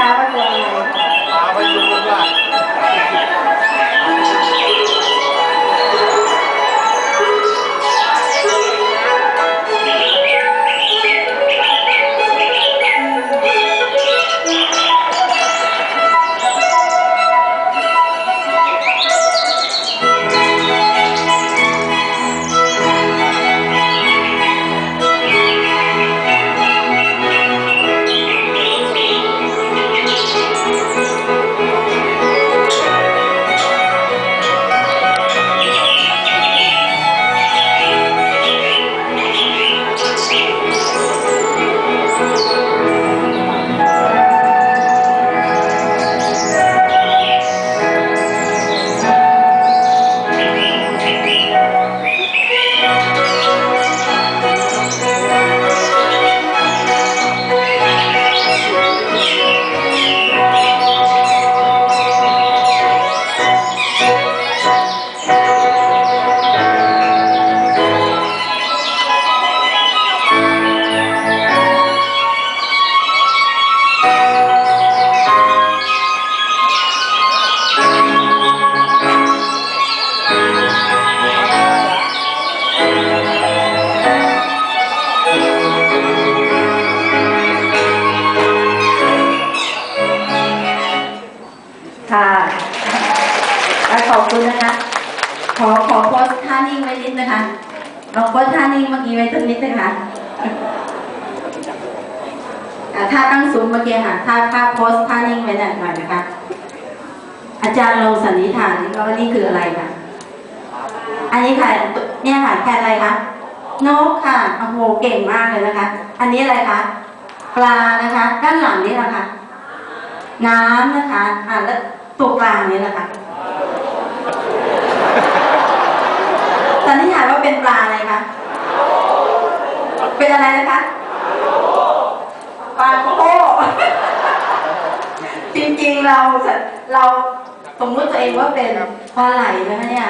యాభై మూడు యాభై మూడు ขอขอขอโพสท่านิ่งไว้นิดนะคะลองโพสท่านิ่งเมื่อกี้ไว้สักนิดนะคะอะท่าตั้งสูงเมื่อกี้ค่ะท่าท่าโพสท่านิ่งไว้หน่อยหน่อยนะคะ อาจารย์ลองสันนิษฐานว่านี่คืออะไรคะอันนี้ค่ะเนี่ยค่ะแค่อะไรคะนกค่ะโอ้โหเก่งมากเลยนะคะ อันนี้อะไรคะปลานะคะ ด้านหลังนี่แหละคะน้ำนะคะอ่าแล้วตัวกลางนี่แหละคะ สันนิษฐานว่าเป็นปลาอะไรคะ เป็นอะไรนะคะ ปลาโคจริงๆเราเราสมมติตัวเองว่าเป็นปลาไหลนะคะเนี่ย